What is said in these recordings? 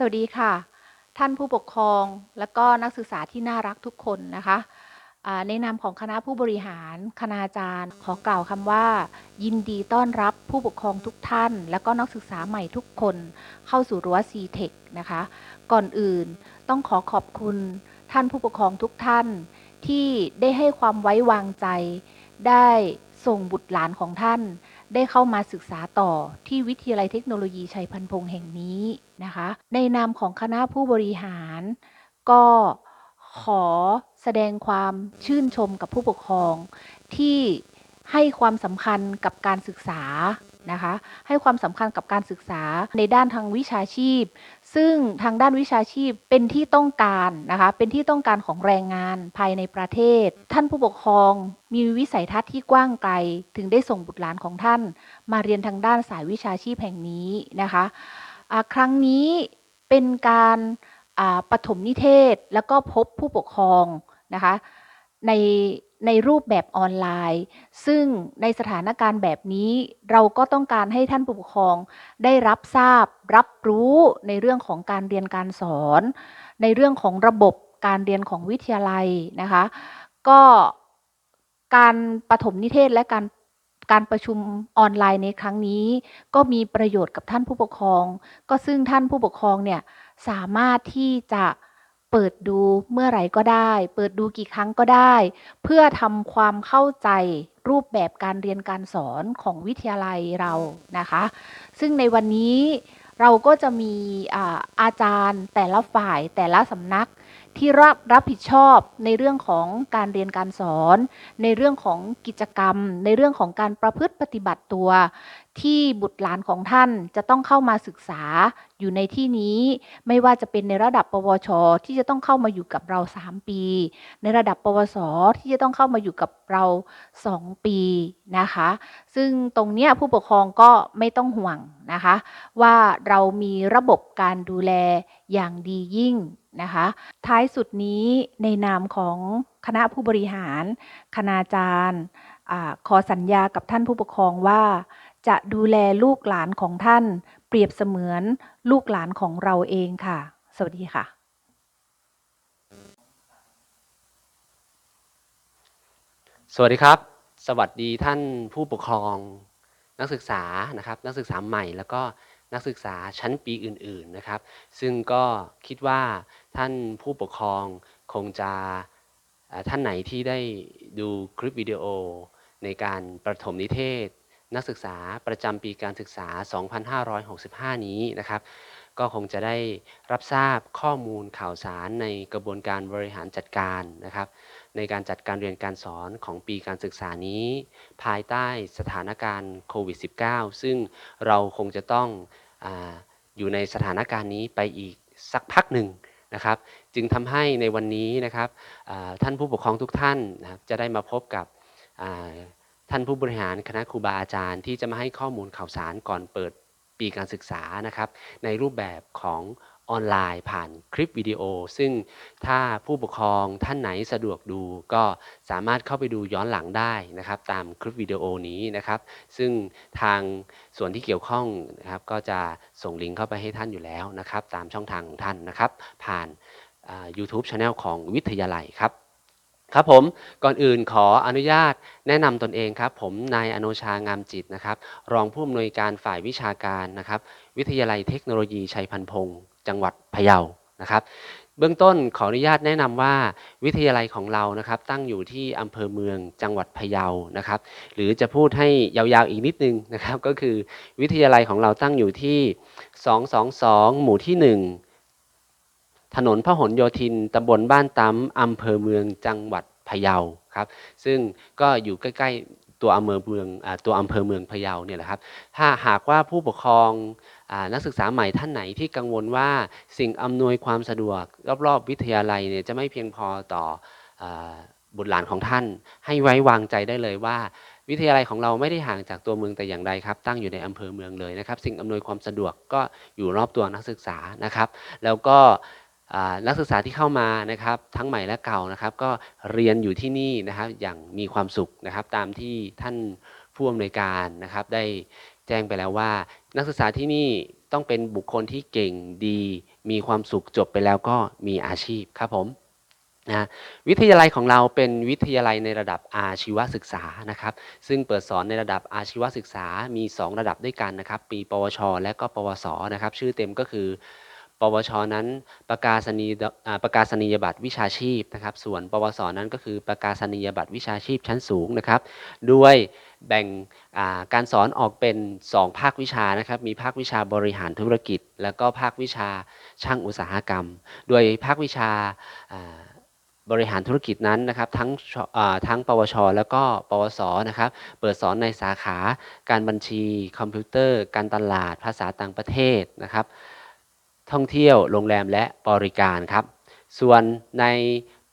สวัสดีค่ะ ท่านผู้ปกครองและก็นักศึกษาที่น่ารักทุกคนนะคะในนามของคณะผู้บริหาร คณาจารย์ ขอกล่าวคำว่า ยินดีต้อนรับผู้ปกครองทุกท่าน และก็นักศึกษาใหม่ทุกคน เข้าสู่รั้ว CTech นะคะ ก่อนอื่นต้องขอขอบคุณท่านผู้ปกครองทุกท่าน ที่ได้ให้ความไว้วางใจ ได้ส่งบุตรหลานของท่าน ได้เข้ามาศึกษาต่อที่วิทยาลัยเทคโนโลยีชัยพันพงษ์แห่งนี้นะคะ ในนามของคณะผู้บริหาร ก็ขอแสดงความชื่นชมกับผู้ปกครองที่ให้ความสำคัญกับการศึกษา นะคะ ให้ความสำคัญกับการศึกษาในด้านทางวิชาชีพ ซึ่งทางด้านวิชาชีพเป็นที่ต้องการนะคะ เป็นที่ต้องการของแรงงานภายในประเทศ ท่านผู้ปกครองมีวิสัยทัศน์ที่กว้างไกล ถึงได้ส่งบุตรหลานของท่าน มาเรียนทางด้านสายวิชาชีพแห่งนี้นะคะอ่าครั้งนี้เป็นการปฐมนิเทศแล้วก็พบผู้ปกครองนะคะใน ในรูปแบบออนไลน์ ซึ่งในสถานการณ์แบบนี้เราก็ต้องการให้ท่านผู้ปกครองได้รับทราบ รับรู้ในเรื่องของการเรียนการสอน ในเรื่องของระบบการเรียนของวิทยาลัยนะคะ ก็การปฐมนิเทศและการการประชุมออนไลน์ในครั้งนี้ ก็มีประโยชน์กับท่านผู้ปกครอง ก็ซึ่งท่านผู้ปกครองเนี่ยสามารถที่จะ เปิดดูเมื่อไหร่ก็ได้ เปิดดูกี่ครั้งก็ได้ เพื่อทำความเข้าใจรูปแบบการเรียนการสอนของวิทยาลัยเรานะคะ ซึ่งในวันนี้เราก็จะมีอาอาจารย์แต่ละฝ่ายแต่ละสำนักที่รับรับผิดชอบในเรื่องของการเรียนการสอน ในเรื่องของกิจกรรม ในเรื่องของการประพฤติปฏิบัติตัว ที่บุตรหลานของท่านจะต้องเข้ามาศึกษาอยู่ในที่นี้ ไม่ว่าจะเป็นในระดับ ปวช ที่จะต้องเข้ามาอยู่กับเรา 3 ปี ในระดับ ปวส ที่จะต้องเข้ามาอยู่กับเรา 2 ปีนะคะ ซึ่งตรงเนี้ยผู้ปกครองก็ไม่ต้องห่วงนะคะ ว่าเรามีระบบการดูแลอย่างดียิ่งนะคะ ท้ายสุดนี้ในนามของคณะผู้บริหาร คณาจารย์อขอสัญญากับท่านผู้ปกครองว่า จะดูแลลูกหลานของท่าน เปรียบเสมือนลูกหลานของเราเองค่ะ สวัสดีค่ะสวัสดีครับ สวัสดีท่านผู้ปกครองนักศึกษานะครับ นักศึกษาใหม่แล้วก็นักศึกษาชั้นปีอื่นๆนะครับ ซึ่งก็คิดว่าท่านผู้ปกครองคงจะท่านไหนที่ได้ดูคลิปวิดีโอในการประถมนิเทศ นักศึกษาประจำปีการศึกษา 2565 นี้นะครับ ก็คงจะได้รับทราบข้อมูลข่าวสารในกระบวนการบริหารจัดการนะครับ ในการจัดการเรียนการสอนของปีการศึกษานี้ ภายใต้สถานการณ์โควิด -19 ซึ่งเราคงจะต้องออยู่ในสถานการณ์นี้ไปอีกสักพักหนึ่งนะครับ จึงทำให้ในวันนี้นะครับท่านผู้ปกครองทุกท่านนะครับจะได้มาพบกับ ท่านผู้บริหารคณะครูบาอาจารย์ที่จะมาให้ข้อมูลข่าวสารก่อนเปิดปีการศึกษานะครับในรูปแบบของออนไลน์ผ่านคลิปวิดีโอ ซึ่งถ้าผู้ปกครองท่านไหนสะดวกดูก็สามารถเข้าไปดูย้อนหลังได้นะครับตามคลิปวิดีโอนี้นะครับ ซึ่งทางส่วนที่เกี่ยวข้องนะครับก็จะส่งลิงก์เข้าไปให้ท่านอยู่แล้วนะครับ ตามช่องทางของท่านนะครับ ผ่านอ่า YouTube Channel ของวิทยาลัยครับ ครับผมก่อนอื่นขออนุญาตแนะนำตนเองครับ ผมนายอโนชางามจิตนะครับ รองผู้อำนวยการฝ่ายวิชาการนะครับ วิทยาลัยเทคโนโลยีชัยพันพงศ์จังหวัดพะเยานะครับ เบื้องต้นขออนุญาตแนะนำว่าวิทยาลัยของเรานะครับ ตั้งอยู่ที่อำเภอเมืองจังหวัดพะเยานะครับ หรือจะพูดให้ยาวๆอีกนิดนึงนะครับ ก็คือวิทยาลัยของเราตั้งอยู่ที่ 222 หมู่ที่ 1 ถนนพหลโยธินตำบลบ้านตำอำเภอเมืองจังหวัดพะเยาครับ ซึ่งก็อยู่ใกล้ๆตัวอำเภอเมืองอตัวอำเภอเมืองพะเยาเนี่ยแหละครับ ถ้าหากว่าผู้ปกครองอนักศึกษาใหม่ท่านไหนที่กังวลว่าสิ่งอำนวยความสะดวก รอบๆวิทยาลัยเนี่ยจะไม่เพียงพอต่ออาบุตรหลานของท่าน ให้ไว้วางใจได้เลยว่า วิทยาลัยของเราไม่ได้ห่างจากตัวเมืองแต่อย่างใดครับ ตั้งอยู่ในอำเภอเมืองเลยนะครับ สิ่งอำนวยความสะดวกก็อยู่รอบตัวนักศึกษานะครับ แล้วก็ นักศึกษาที่เข้ามานะครับทั้งใหม่และเก่านะครับ ก็เรียนอยู่ที่นี่นะครับอย่างมีความสุขนะครับ ตามที่ท่านผู้อำนวยการนะครับ ได้แจ้งไปแล้วว่า นักศึกษาที่นี่ต้องเป็นบุคคลที่เก่งดี มีความสุขจบไปแล้วก็มีอาชีพครับผมนะวิทยาลัยของเราเป็นวิทยาลัยในระดับอาชีวศึกษานะครับ ซึ่งเปิดสอนในระดับอาชีวศึกษามี 2 ระดับด้วยกันนะครับ ปี ปวช และก็ปวสนะครับ ชื่อเต็มก็คือ ปวชนั้นประกาศนียประกาศนียบัตรวิชาชีพนะครับ ส่วนปวสนั้นก็คือประกาศนียบัตรวิชาชีพชั้นสูงนะครับ ด้วยแบ่งาการสอนออกเป็น 2 ภาควิชานะครับ มีภาควิชาบริหารธุรกิจ แล้วก็ภาควิชาช่างอุตสาหกรรม โดยภาควิชาาบริหารธุรกิจนั้นนะครับทั้งทั้งปวช แล้วก็ปวสนะครับเปิดสอนในสาขาการบัญชี คอมพิวเตอร์ การตลาดภาษาต่างประเทศนะครับ ท่องเที่ยวโรงแรมและบริการครับ ส่วนใน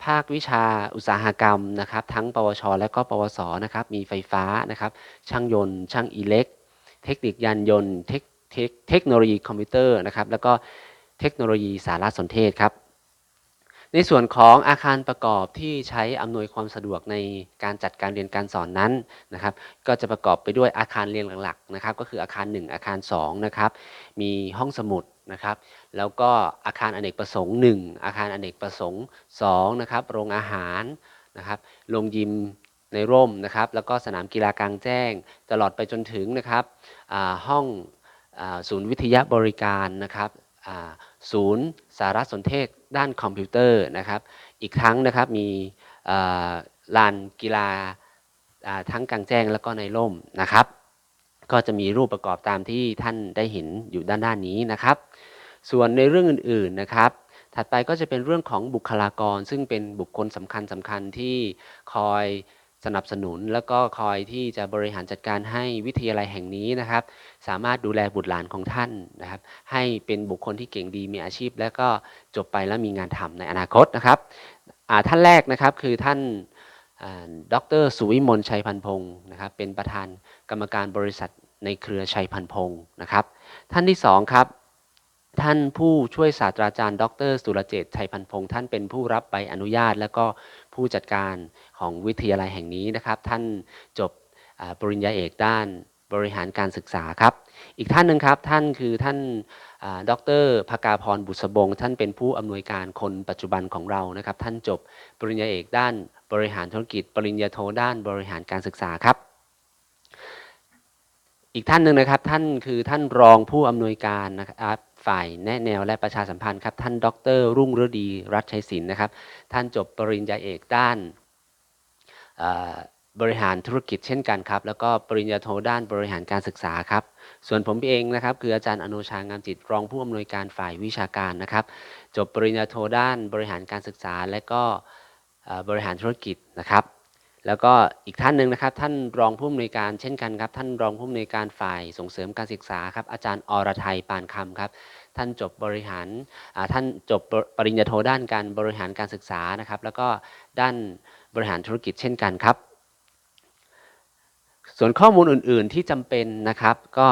ภาควิชาอุตสาหกรรมนะครับ ทั้ง ปวช และก็ปวสนะครับ มีไฟฟ้านะครับ ช่างยนต์ ช่างอิเล็ก เทคนิคยานยนต์ เทคเทคเทคโนโลยีคอมพิวเตอร์นะครับ แล้วก็เทคโนโลยีสารสนเทศครับ ในส่วนของอาคารประกอบที่ใช้อำนวยความสะดวกในการจัดการเรียนการสอนนั้นนะครับ ก็จะประกอบไปด้วยอาคารเรียนหลักๆนะครับ ก็คืออาคาร 1 อาคาร2นะครับ มีห้องสมุด นะครับ แล้วก็อาคารอเนกประสงค์ 1 อาคารอเนกประสงค์2นะครับ โรงอาหารนะครับ โรงยิมในร่มนะครับ แล้วก็สนามกีฬากลางแจ้ง ตลอดไปจนถึงนะครับห้องศูนย์วิทยาบริการนะครับศูนย์สารสนเทศด้านคอมพิวเตอร์นะครับ อีกทั้งนะครับมีลานกีฬาอ่าทั้งกลางแจ้งแล้วก็ในร่มนะครับ ก็จะมีรูปประกอบตามที่ท่านได้เห็นอยู่ด้านด้านนี้นะครับ ส่วนในเรื่องอื่นๆนะครับ ถัดไปก็จะเป็นเรื่องของบุคลากร ซึ่งเป็นบุคคลสำคัญสำคัญที่คอยสนับสนุน แล้วก็คอยที่จะบริหารจัดการให้วิทยาลัยแห่งนี้นะครับ สามารถดูแลบุตรหลานของท่านนะครับ ให้เป็นบุคคลที่เก่งดีมีอาชีพ และก็จบไปแล้วมีงานทำในอนาคตนะครับท่านแรกนะครับคือท่านอ่าดรสุวิมลชัยพันพงศ์นะครับ เป็นประธานกรรมการบริษัทในเครือชัยพันพงศ์นะครับ ท่านที่สองครับ ท่านผู้ช่วยศาสตราจารย์ ดร สุรเจตชัยพันพงศ์ท่านเป็นผู้รับใบอนุญาต และก็ผู้จัดการของวิทยาลัยแห่งนี้นะครับ ท่านจบปริญญาเอกด้านบริหารการศึกษาครับ อีกท่านหนึ่งครับท่านคือท่านอ่าดรภกาพรบุษบง ท่านเป็นผู้อำนวยการคนปัจจุบันของเรานะครับ ท่านจบปริญญาเอกด้านบริหารธุรกิจ ปริญญาโทด้านบริหารการศึกษาครับอีกท่านหนึ่งนะครับท่านคือท่านรองผู้อำนวยการนะครับ ฝ่ายแนะแนวและประชาสัมพันธ์ครับ ท่านดร รุ่งฤดีรัชชัยศิลป์นะครับ ท่านจบปริญญาเอกด้านบริหารธุรกิจเช่นกันครับ แล้วก็ปริญญาโทด้านบริหารการศึกษาครับ ส่วนผมเองนะครับ คืออาจารย์อนุชางามจิตรองผู้อำนวยการฝ่ายวิชาการนะครับ จบปริญญาโทด้านบริหารการศึกษา และก็บริหารธุรกิจนะครับ แล้วก็อีกท่านหนึ่งนะครับ ท่านรองผู้อำนวยการเช่นกันครับ ท่านรองผู้อำนวยการฝ่ายส่งเสริมการศึกษาครับ อาจารย์อรไทยปานคำครับ ท่านจบบริหารท่านจบปริญญาโทด้านการบริหารการศึกษานะครับ แล้วก็ด้านบริหารธุรกิจเช่นกันครับ ส่วนข้อมูลอื่น ๆ ที่จำเป็นนะครับ ก็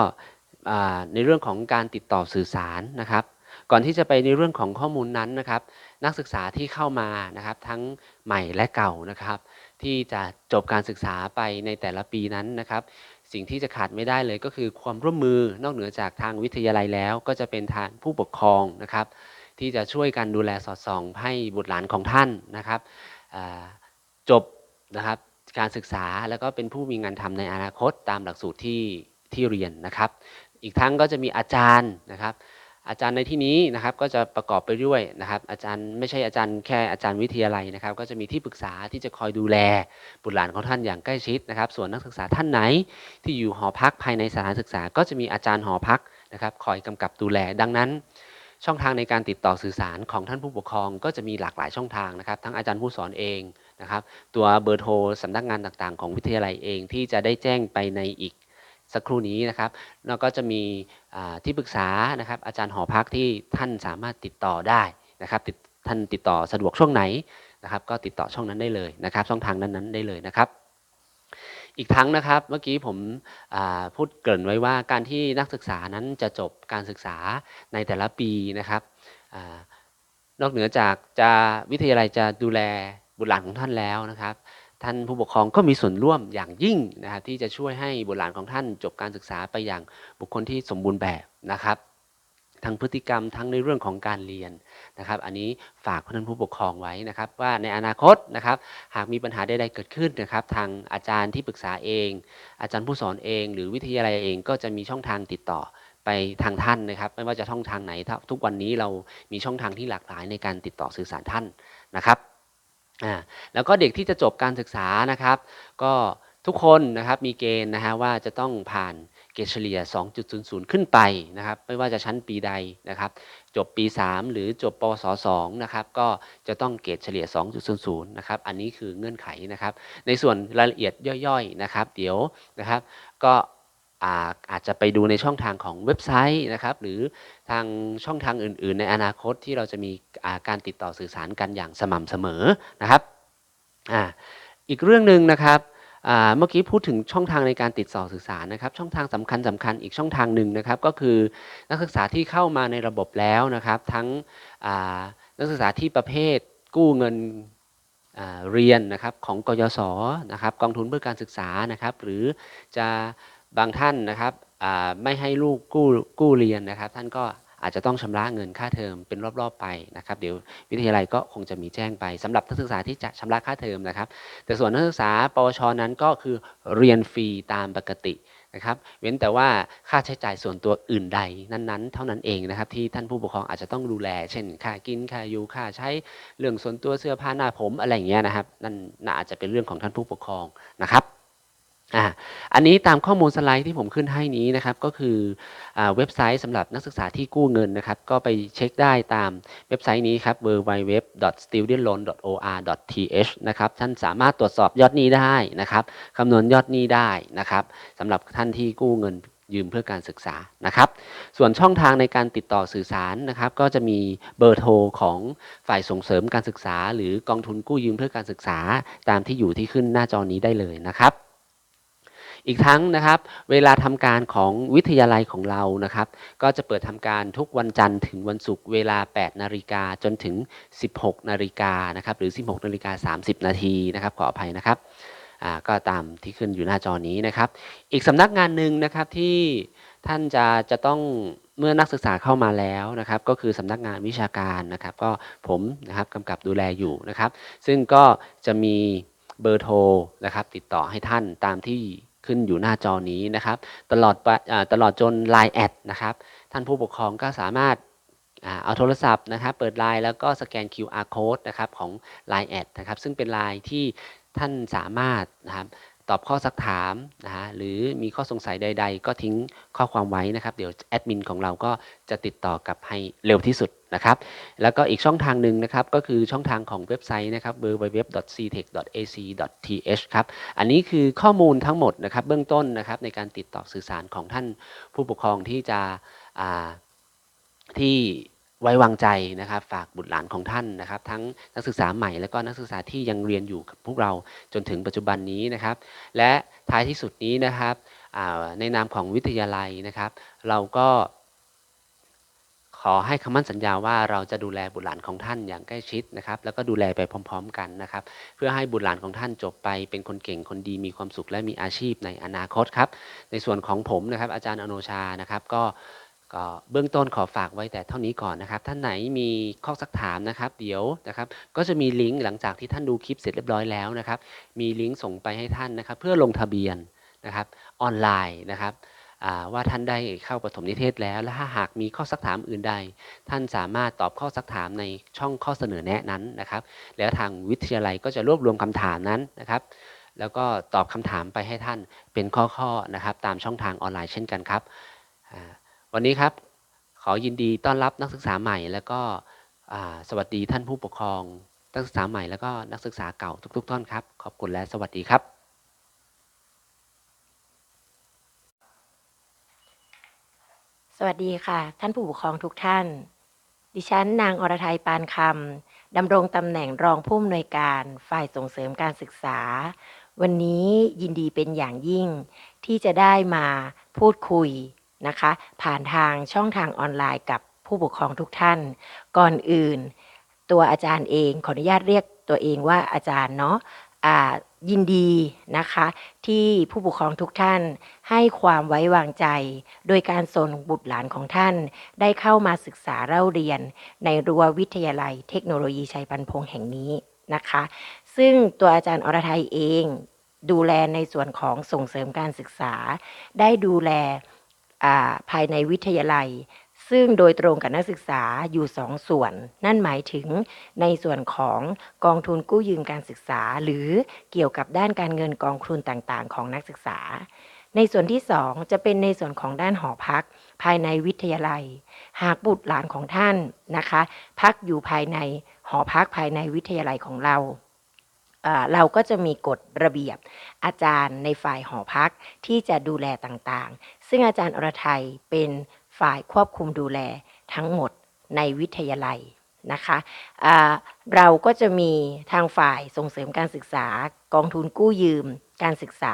ในเรื่องของการติดต่อสื่อสารนะครับ ก่อนที่จะไปในเรื่องของข้อมูลนั้นนะครับ นักศึกษาที่เข้ามานะครับ ทั้งใหม่และเก่านะครับ ที่จะจบการศึกษาไปในแต่ละปีนั้นนะครับ สิ่งที่จะขาดไม่ได้เลยก็คือความร่วมมือนอกเหนือจากทางวิทยาลัยแล้ว ก็จะเป็นทางผู้ปกครองนะครับ ที่จะช่วยกันดูแลสอดส่องให้บุตรหลานของท่านนะครับจบนะครับการศึกษาแล้วก็เป็นผู้มีงานทำในอนาคตตามหลักสูตรที่ที่เรียนนะครับ อีกทั้งก็จะมีอาจารย์นะครับ อาจารย์ในที่นี้นะครับก็จะประกอบไปด้วยนะครับ อาจารย์ไม่ใช่อาจารย์แค่อาจารย์วิทยาลัยนะครับ ก็จะมีที่ปรึกษาที่จะคอยดูแลบุตรหลานของท่านอย่างใกล้ชิดนะครับ ส่วนนักศึกษาท่านไหน ที่อยู่หอพักภายในสถานศึกษา ก็จะมีอาจารย์หอพักนะครับคอยกำกับดูแล ดังนั้น ช่องทางในการติดต่อสื่อสารของท่านผู้ปกครอง ก็จะมีหลากหลายช่องทางนะครับ ทั้งอาจารย์ผู้สอนเองนะครับ ตัวเบอร์โทรสำนักงานต่างๆ ของวิทยาลัยเองที่จะได้แจ้งไปในอีก สักครู่นี้นะครับแล้วก็จะมีที่ปรึกษานะครับอาจารย์หอพักที่ท่านสามารถติดต่อได้นะครับติดท่านติดต่อสะดวกช่วงไหนนะครับ ก็ติดต่อช่องนั้นได้เลยนะครับ ช่องทางนั้นๆได้เลยนะครับ อีกทั้งนะครับเมื่อกี้ผมพูดเกริ่นไว้ว่าการที่นักศึกษานั้นจะจบการศึกษาในแต่ละปีนะครับอนอกเหนือจากจะวิทยาลัยจะดูแลบุตรหลานของท่านแล้วนะครับ ท่านผู้ปกครองก็มีส่วนร่วมอย่างยิ่งนะครับที่จะช่วยให้บุตรหลานของท่านจบการศึกษาไปอย่างบุคคลที่สมบูรณ์แบบนะครับทั้งพฤติกรรมทั้งในเรื่องของการเรียนนะครับ อันนี้ฝากท่านผู้ปกครองไว้นะครับ ว่าในอนาคตนะครับ หากมีปัญหาใดๆเกิดขึ้นนะครับ ทางอาจารย์ที่ปรึกษาเอง อาจารย์ผู้สอนเอง หรือวิทยาลัยเองก็จะมีช่องทางติดต่อไปทางท่านนะครับ ไม่ว่าจะช่องทางไหนทุกวันนี้เรามีช่องทางที่หลากหลายในการติดต่อสื่อสารท่านนะครับ อ่าแล้วก็เด็กที่จะจบการศึกษานะครับ ก็ทุกคนนะครับมีเกณฑ์นะฮะว่าจะต้องผ่านเกรดเฉลี่ย 2.00 ขึ้นไปนะครับ ไม่ว่าจะชั้นปีใดนะครับ จบปี 3 หรือจบปวส2นะครับ ก็จะต้องเกรดเฉลี่ย 2.00 นะครับ อันนี้คือเงื่อนไขนะครับ ในส่วนรายละเอียดย่อยๆนะครับ เดี๋ยวนะครับ ก็ อาอาจจะไปดูในช่องทางของเว็บไซต์นะครับหรือทางช่องทางอื่น ๆ ในอนาคตที่เราจะมีาการติดต่อสื่อสารกันอย่างสม่ำเสมอนะครับออีกเรื่องหนึ่งนะครับเมื่อกี้พูดถึงช่องทางในการติดต่อสื่อสารนะครับ ช่องทางสำคัญสำคัญอีกช่องทางหนึ่งนะครับ ก็คือนักศึกษาที่เข้ามาในระบบแล้วนะครับ ทั้งนักศึกษาที่ประเภทกู้เงินเรียนนะครับของกยศนะครับกองทุนเพื่อการศึกษานะครับ หรือจะ บางท่านนะครับไม่ให้ลูกกู้กู้เรียนนะครับ ท่านก็อาจจะต้องชำระเงินค่าเทอมเป็นรอบๆไปนะครับ เดี๋ยววิทยาลัยก็คงจะมีแจ้งไปสำหรับนักศึกษาที่จะชำระค่าเทอมนะครับ แต่ส่วนนักศึกษาปวชนั้นก็คือเรียนฟรีตามปกตินะครับ เว้นแต่ว่าค่าใช้จ่ายส่วนตัวอื่นใดนั้นๆ เท่านั้นเองนะครับ ที่ท่านผู้ปกครองอาจจะต้องดูแล เช่น ค่ากินค่าอยู่ค่าใช้เรื่องส่วนตัวเสื้อผ้าหน้าผมอะไรอย่างเงี้ยนะครับนั่นน่าอาจจะเป็นเรื่องของท่านผู้ปกครองนะครับ อ่าอันนี้ตามข้อมูลสไลด์ที่ผมขึ้นให้นี้นะครับ ก็คืออเว็บไซต์สำหรับนักศึกษาที่กู้เงินนะครับ ก็ไปเช็คได้ตามเว็บไซต์นี้ครับ www.studentloan.or.th นะครับ ท่านสามารถตรวจสอบยอดหนี้ได้นะครับคำนวณยอดหนี้ได้นะครับสำหรับท่านที่กู้เงินยืมเพื่อการศึกษานะครับ ส่วนช่องทางในการติดต่อสื่อสารนะครับ ก็จะมีเบอร์โทรของฝ่ายส่งเสริมการศึกษา หรือกองทุนกู้ยืมเพื่อการศึกษา ตามที่อยู่ที่ขึ้นหน้าจอนี้ได้เลยนะครับ อีกทั้งนะครับ เวลาทำการของวิทยาลัยของเรานะครับ ก็จะเปิดทำการทุกวันจันทร์ถึงวันศุกร์เวลา 8 นาฬิกาจนถึง 16 นาฬิกานะครับ หรือ 16 นาฬิกา 30 นาทีนะครับ ขออภัยนะครับก็ตามที่ขึ้นอยู่หน้าจอนี้นะครับ อีกสำนักงานหนึ่งนะครับที่ท่านจะจะต้องเมื่อนักศึกษาเข้ามาแล้วนะครับ ก็คือสำนักงานวิชาการนะครับ ก็ผมนะครับกำกับดูแลอยู่นะครับ ซึ่งก็จะมีเบอร์โทรนะครับ ติดต่อให้ท่านตามที่ ขึ้นอยู่หน้าจอนี้นะครับ ตลอดตลอดจน Line แอดนะครับ ท่านผู้ปกครองก็สามารถเอาโทรศัพท์นะครับ เปิด Line แล้วก็สแกน QR code นะครับของ Line แอดนะครับ ซึ่งเป็น Line ที่ท่านสามารถนะครับ ตอบข้อสักถามนะฮะหรือมีข้อสงสัยใด ๆ ก็ทิ้งข้อความไว้นะครับ เดี๋ยวแอดมินของเราก็จะติดต่อกลับให้เร็วที่สุดนะครับ แล้วก็อีกช่องทางหนึ่งนะครับก็คือช่องทางของเว็บไซต์นะครับ www.ctech.ac.th ครับ อันนี้คือข้อมูลทั้งหมดนะครับเบื้องต้นนะครับในการติดต่อสื่อสารของท่านผู้ปกครองที่จะที่ ไว้วางใจนะครับ ฝากบุตรหลานของท่านนะครับ ทั้งนักศึกษาใหม่และก็นักศึกษาที่ยังเรียนอยู่กับพวกเราจนถึงปัจจุบันนี้นะครับ และท้ายที่สุดนี้นะครับอ่าในนามของวิทยาลัยนะครับ เราก็ขอให้คำมั่นสัญญาว่าเราจะดูแลบุตรหลานของท่านอย่างใกล้ชิดนะครับ แล้วก็ดูแลไปพร้อม ๆ กันนะครับ เพื่อให้บุตรหลานของท่านจบไปเป็นคนเก่งคนดีมีความสุขและมีอาชีพในอนาคตครับ ในส่วนของผมนะครับ อาจารย์อโนชานะครับก็ ก็เบื้องต้นขอฝากไว้แต่เท่านี้ก่อนนะครับ ท่านไหนมีข้อสักถามนะครับ เดี๋ยวนะครับ ก็จะมีลิงก์หลังจากที่ท่านดูคลิปเสร็จเรียบร้อยแล้วนะครับ มีลิงก์ส่งไปให้ท่านนะครับ เพื่อลงทะเบียนนะครับออนไลน์นะครับว่าท่านได้เข้าปฐมนิเทศแล้ว และถ้าหากมีข้อสักถามอื่นใด ท่านสามารถตอบข้อสักถามในช่องข้อเสนอแนะนั้นนะครับ แล้วทางวิทยาลัยก็จะรวบรวมคำถามนั้นนะครับ แล้วก็ตอบคำถามไปให้ท่านเป็นข้อๆนะครับ ตามช่องทางออนไลน์เช่นกันครับ วันนี้ครับ ขอยินดีต้อนรับนักศึกษาใหม่ แล้วก็สวัสดีท่านผู้ปกครอง นักศึกษาใหม่แล้วก็นักศึกษาเก่าทุกๆท่านครับ ขอบคุณและสวัสดีครับ สวัสดีค่ะ ท่านผู้ปกครองทุกท่าน ดิฉันนางอรทัยปานคำดำรงตำแหน่งรองผู้อำนวยการฝ่ายส่งเสริมการศึกษา วันนี้ยินดีเป็นอย่างยิ่งที่จะได้มาพูดคุย นะคะ ผ่านทางช่องทางออนไลน์กับผู้ปกครองทุกท่าน ก่อนอื่น ตัวอาจารย์เองขออนุญาตเรียกตัวเองว่าอาจารย์เนาะยินดีนะคะที่ผู้ปกครองทุกท่านให้ความไว้วางใจ โดยการส่งบุตรหลานของท่าน ได้เข้ามาศึกษาเล่าเรียน ในรั้ววิทยาลัยเทคโนโลยีชัยพันพงษ์แห่งนี้นะคะ ซึ่งตัวอาจารย์อรไทยเอง ดูแลในส่วนของส่งเสริมการศึกษา ได้ดูแล ภายในวิทยาลัย ซึ่งโดยตรงกับนักศึกษาอยู่สองส่วน นั่นหมายถึงในส่วนของกองทุนกู้ยืมการศึกษา หรือเกี่ยวกับด้านการเงินกองทุนต่างๆ ของนักศึกษา ในส่วนที่สองจะเป็นในส่วนของด้านหอพัก ภายในวิทยาลัย หากบุตรหลานของท่านนะคะ พักอยู่ภายในหอพักภายในวิทยาลัยของเราอ่าเราก็จะมีกฎระเบียบอาจารย์ในฝ่ายหอพักที่จะดูแลต่างๆ ซึ่งอาจารย์อรไทยเป็นฝ่ายควบคุมดูแลทั้งหมดในวิทยาลัยนะคะอ่าเราก็จะมีทางฝ่ายส่งเสริมการศึกษากองทุนกู้ยืมการศึกษา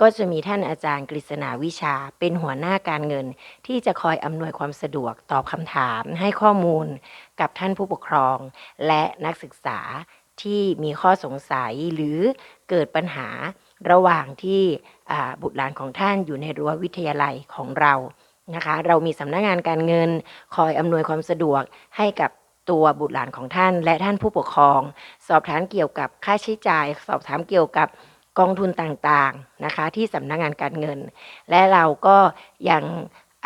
ก็จะมีท่านอาจารย์กฤษณาวิชา เป็นหัวหน้าการเงิน ที่จะคอยอำนวยความสะดวกตอบคำถาม ให้ข้อมูลกับท่านผู้ปกครอง และนักศึกษาที่มีข้อสงสัยหรือเกิดปัญหา ระหว่างที่บุตรหลานของท่านอยู่ในรั้ววิทยาลัยของเรานะคะ เรามีสำนักงานการเงินคอยอำนวยความสะดวกให้กับตัวบุตรหลานของท่าน และท่านผู้ปกครอง สอบถามเกี่ยวกับค่าใช้จ่าย สอบถามเกี่ยวกับกองทุนต่างๆนะคะ ที่สำนักงานการเงิน และเราก็ยัง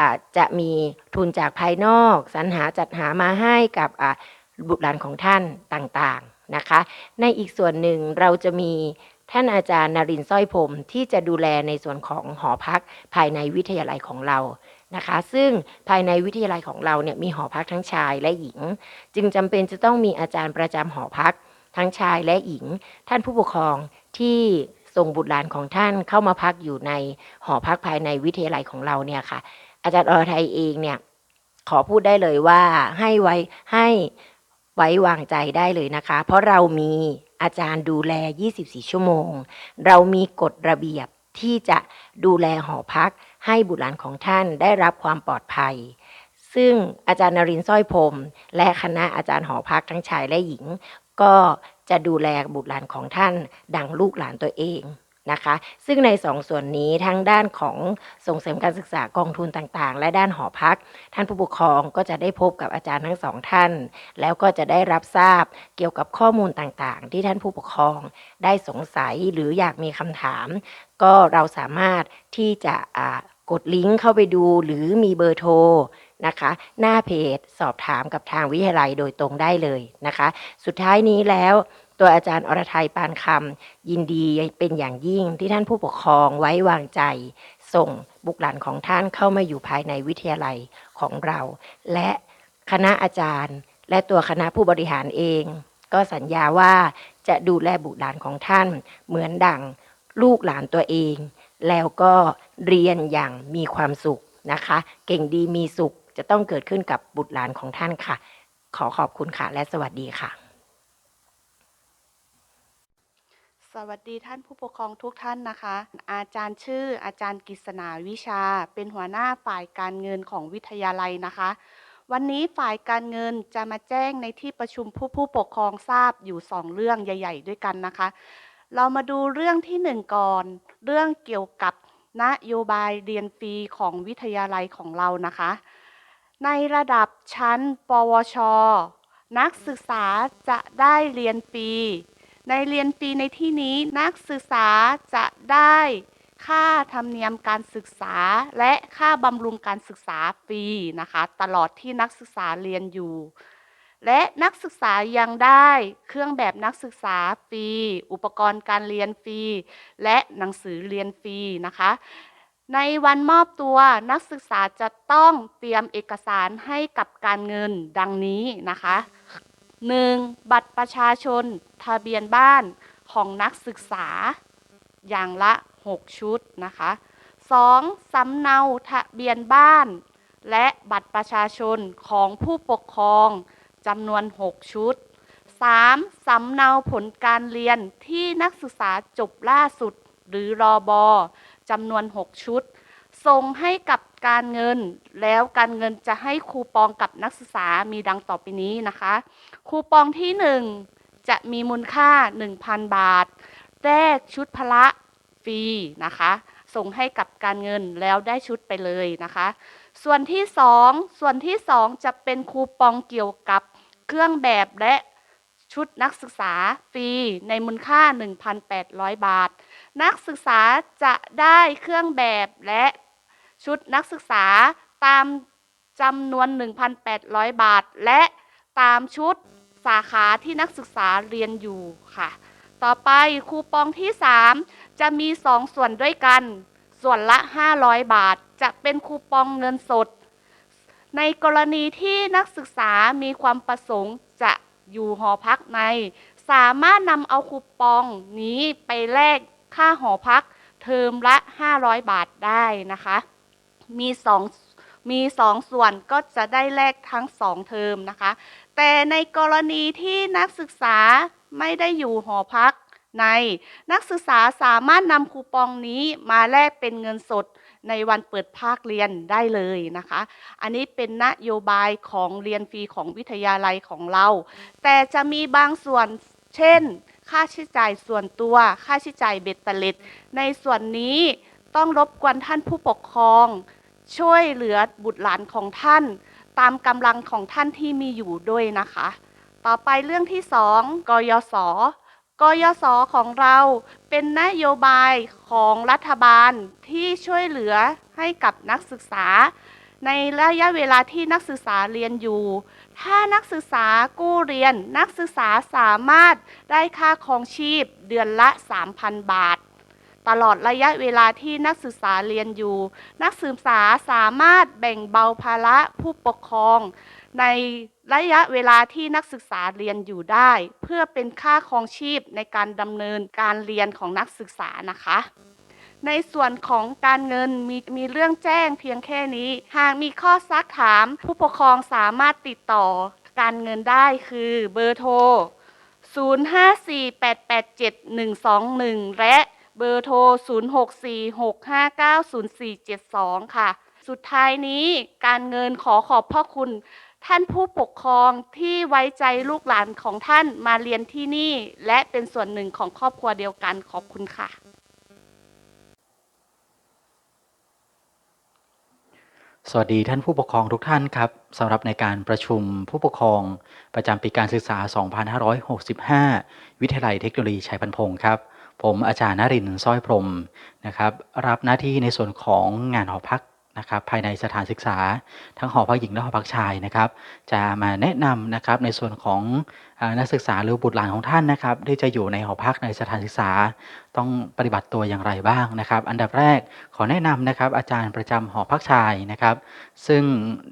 อาจจะมีทุนจากภายนอก สรรหาจัดหามาให้กับบุตรหลานของท่านต่างๆนะคะ ในอีกส่วนหนึ่งเราจะมี ท่านอาจารย์นรินทร์สร้อยพรมที่จะดูแลในส่วนของหอพักภายในวิทยาลัยของเรานะคะ ซึ่งภายในวิทยาลัยของเราเนี่ยมีหอพักทั้งชายและหญิง จึงจำเป็นจะต้องมีอาจารย์ประจำหอพัก ทั้งชายและหญิง ท่านผู้ปกครองที่ส่งบุตรหลานของท่านเข้ามาพักอยู่ในหอพักภายในวิทยาลัยของเราเนี่ยค่ะ อาจารย์อรไทยเองเนี่ยขอพูดได้เลยว่าให้ไว้ให้ไว้วางใจได้เลยนะคะ เพราะเรามี อาจารย์ดูแล 24 ชั่วโมง เรามีกฎระเบียบที่จะดูแลหอพักให้บุตรหลานของท่านได้รับความปลอดภัย ซึ่งอาจารย์นรินทร์สร้อยพรมและคณะอาจารย์หอพักทั้งชายและหญิง ก็จะดูแลบุตรหลานของท่าน ดังลูกหลานตัวเอง นะคะ ซึ่งในสองส่วนนี้ทั้งด้านของส่งเสริมการศึกษากองทุนต่างๆ และด้านหอพัก ท่านผู้ปกครองก็จะได้พบกับอาจารย์ทั้งสองท่าน แล้วก็จะได้รับทราบเกี่ยวกับข้อมูลต่างๆ ที่ท่านผู้ปกครอง ได้สงสัยหรืออยากมีคำถาม ก็เราสามารถที่จะกดลิงก์เข้าไปดูหรือมีเบอร์โทรนะคะ หน้าเพจสอบถามกับทางวิทยาลัยโดยตรงได้เลยนะคะ สุดท้ายนี้แล้ว ตัวอาจารย์อรไทยปานคำยินดีเป็นอย่างยิ่งที่ท่านผู้ปกครองไว้วางใจ ส่งบุตรหลานของท่านเข้ามาอยู่ภายในวิทยาลัยของเรา และคณะอาจารย์ และตัวคณะผู้บริหารเอง ก็สัญญาว่าจะดูแลบุตรหลานของท่าน เหมือนดังลูกหลานตัวเอง แล้วก็เรียนอย่างมีความสุขนะคะ เก่งดีมีสุขจะต้องเกิดขึ้นกับบุตรหลานของท่านค่ะ ขอขอบคุณค่ะ และสวัสดีค่ะ สวัสดีท่านผู้ปกครองทุกท่านนะคะ อาจารย์ชื่ออาจารย์กฤษณาวิชา เป็นหัวหน้าฝ่ายการเงินของวิทยาลัยนะคะ วันนี้ฝ่ายการเงินจะมาแจ้งในที่ประชุมผู้ผู้ปกครองทราบอยู่สองเรื่องใหญ่ ๆ ด้วยกันนะคะ เรามาดูเรื่องที่หนึ่งก่อน เรื่องเกี่ยวกับนโยบายเรียนฟรีของวิทยาลัยของเรานะคะ ในระดับชั้น ปวช นักศึกษาจะได้เรียนฟรี ในเรียนฟรีในที่นี้นักศึกษาจะได้ค่าธรรมเนียมการศึกษาและค่าบำรุงการศึกษาฟรีนะคะ ตลอดที่นักศึกษาเรียนอยู่ และนักศึกษายังได้เครื่องแบบนักศึกษาฟรีอุปกรณ์การเรียนฟรีและหนังสือเรียนฟรีนะคะ ในวันมอบตัวนักศึกษาจะต้องเตรียมเอกสารให้กับการเงินดังนี้นะคะ 1. บัตรประชาชนทะเบียนบ้านของนักศึกษาอย่างละ 6 ชุดนะคะ 2. สำเนาทะเบียนบ้าน และบัตรประชาชนของผู้ปกครองจำนวน 6 ชุด 3. สำเนาผลการเรียนที่นักศึกษาจบล่าสุดหรือรอบอจำนวน 6 ชุด ส่งให้กับ การเงินแล้วการเงินจะให้คูปองกับนักศึกษามีดังต่อไปนี้นะคะ คูปองที่ 1 จะมีมูลค่า 1,000 บาทแรกชุดพละฟรีนะคะ ส่งให้กับการเงินแล้วได้ชุดไปเลยนะคะ ส่วนที่สองส่วนที่สองจะเป็นคูปองเกี่ยวกับเครื่องแบบและชุดนักศึกษาฟรีในมูลค่า 1,800 บาท นักศึกษาจะได้เครื่องแบบและ ชุดนักศึกษาตามจำนวน 1,800 บาท และตามชุดสาขาที่นักศึกษาเรียนอยู่ค่ะ ต่อไปคูปองที่ 3 จะมี 2 ส่วนด้วยกัน ส่วนละ 500 บาท จะเป็นคูปองเงินสด ในกรณีที่นักศึกษามีความประสงค์จะอยู่หอพักใน สามารถนำเอาคูปองนี้ไปแลกค่าหอพักเทอมละ 500 บาทได้นะคะ มีสองมีสองส่วนก็จะได้แลกทั้งสองเทอมนะคะ แต่ในกรณีที่นักศึกษาไม่ได้อยู่หอพักใน นักศึกษาสามารถนำคูปองนี้มาแลกเป็นเงินสดในวันเปิดภาคเรียนได้เลยนะคะ อันนี้เป็นนโยบายของเรียนฟรีของวิทยาลัยของเรา แต่จะมีบางส่วนเช่น ค่าใช้จ่ายส่วนตัว ค่าใช้จ่ายเบ็ดเตล็ด ในส่วนนี้ต้องรบกวนท่านผู้ปกครอง ช่วยเหลือบุตรหลานของท่าน ตามกำลังของท่านที่มีอยู่ด้วยนะคะ ต่อไปเรื่องที่สองกยศกยศของเราเป็นนโยบายของรัฐบาลที่ช่วยเหลือให้กับนักศึกษา ในระยะเวลาที่นักศึกษาเรียนอยู่ ถ้านักศึกษากู้เรียนนักศึกษาสามารถได้ค่าครองชีพเดือนละ 3,000 บาท ตลอดระยะเวลาที่นักศึกษาเรียนอยู่ นักศึกษาสามารถแบ่งเบาภาระผู้ปกครอง ในระยะเวลาที่นักศึกษาเรียนอยู่ได้ เพื่อเป็นค่าครองชีพในการดำเนินการเรียนของนักศึกษานะคะในส่วนของการเงินมีมีเรื่องแจ้งเพียงแค่นี้ หากมีข้อซักถาม ผู้ปกครองสามารถติดต่อการเงินได้คือเบอร์โทร 054887121 และ เบอร์โทร 0646590472 ค่ะ สุดท้ายนี้การเงินขอขอบพระคุณ ท่านผู้ปกครองที่ไว้ใจลูกหลานของท่านมาเรียนที่นี่ และเป็นส่วนหนึ่งของครอบครัวเดียวกันขอบคุณค่ะ สวัสดีท่านผู้ปกครองทุกท่านครับสำหรับในการประชุมผู้ปกครองประจำปีการศึกษา 2565 วิทยาลัยเทคโนโลยีชัยพันพงศ์ครับ ผมอาจารย์นรินทร์สร้อยพรมนะครับรับหน้าที่ในส่วนของงานหอพักนะครับภายในสถานศึกษา ทั้งหอพักหญิงและหอพักชายนะครับ จะมาแนะนำนะครับในส่วนของ ออนักศึกษาหรือบุตรหลานของท่านนะครับ ที่จะอยู่ในหอพักในสถานศึกษา ต้องปฏิบัติตัวอย่างไรบ้างนะครับ อันดับแรกขอแนะนำนะครับ อาจารย์ประจำหอพักชายนะครับ ซึ่ง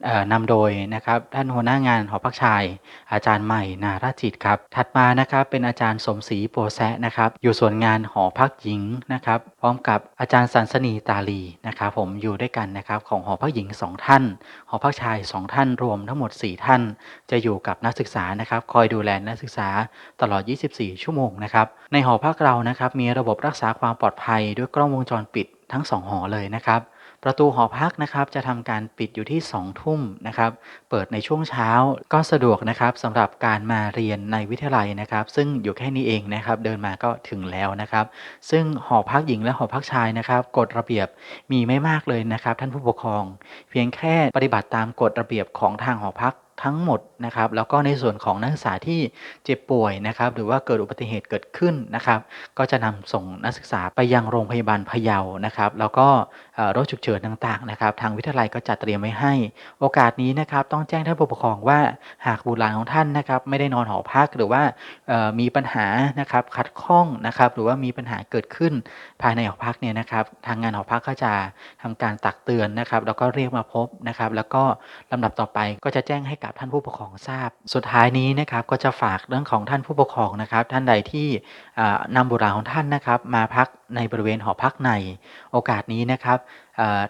เอ่อนำโดยนะครับท่านหัวหน้างานหอพักชาย อาจารย์ใหม่นาราจิตครับถัดมานะครับเป็นอาจารย์สมศรีโปแซะนะครับอยู่ส่วนงานหอพักหญิงนะครับพร้อมกับอาจารย์สันสนีตาลีนะครับผมอยู่ด้วยกันนะครับของหอพักหญิง 2 ท่าน หอพักชาย 2 ท่านรวมทั้งหมด 4 ท่าน จะอยู่กับนักศึกษานะครับ คอยดูแลนักศึกษาตลอด 24 ชั่วโมงนะครับ ในหอพักเรานะครับมีระบบรักษาความปลอดภัยด้วยกล้องวงจรปิดทั้ง 2 หอเลยนะครับประตูหอพักนะครับจะทำการปิดอยู่ที่ 2 ทุ่มนะครับ เปิดในช่วงเช้าก็สะดวกนะครับสำหรับการมาเรียนในวิทยาลัยนะครับ ซึ่งอยู่แค่นี้เองนะครับ เดินมาก็ถึงแล้วนะครับ ซึ่งหอพักหญิงและหอพักชายนะครับกฎระเบียบมีไม่มากเลยนะครับ ท่านผู้ปกครอง เพียงแค่ปฏิบัติตามกฎระเบียบของทางหอพัก ทั้งหมดนะครับ แล้วก็ในส่วนของนักศึกษาที่เจ็บป่วยนะครับ หรือว่าเกิดอุบัติเหตุเกิดขึ้นนะครับ ก็จะนำส่งนักศึกษาไปยังโรงพยาบาลพะเยานะครับ แล้วก็ รถฉุกเฉินต่างๆนะครับ ทางวิทยาลัยก็จัดเตรียมไว้ให้ โอกาสนี้นะครับต้องแจ้งท่านผู้ปกครองว่าหากบุตรหลานของท่านนะครับไม่ได้นอนหอพักหรือว่ามีปัญหานะครับขัดข้องนะครับหรือว่ามีปัญหาเกิดขึ้นภายในหอพักเนี่ยนะครับทางงานหอพักก็จะทำการตักเตือนนะครับแล้วก็เรียกมาพบนะครับแล้วก็ลำดับต่อไปก็จะแจ้งให้กับท่านผู้ปกครองทราบ สุดท้ายนี้นะครับก็จะฝากเรื่องของท่านผู้ปกครองนะครับ ท่านใดที่อ่านำบุตรหลานของท่านนะครับมาพักในบริเวณหอพักในโอกาสนี้นะครับ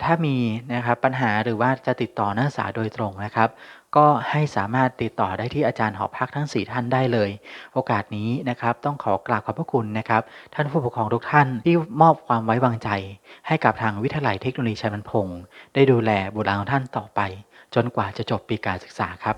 ถ้ามีนะครับปัญหาหรือว่าจะติดต่อนักศึกษาโดยตรงนะครับ ก็ให้สามารถติดต่อได้ที่อาจารย์หอพักทั้ง 4 ท่านได้เลย โอกาสนี้นะครับต้องขอกราบขอบพระคุณนะครับ ท่านผู้ปกครองทุกท่านที่มอบความไว้วางใจ ให้กับทางวิทยาลัยเทคโนโลยีชัยมันพงศ์ได้ดูแลบุตรหลานของท่านต่อไป จนกว่าจะจบปีการศึกษาครับ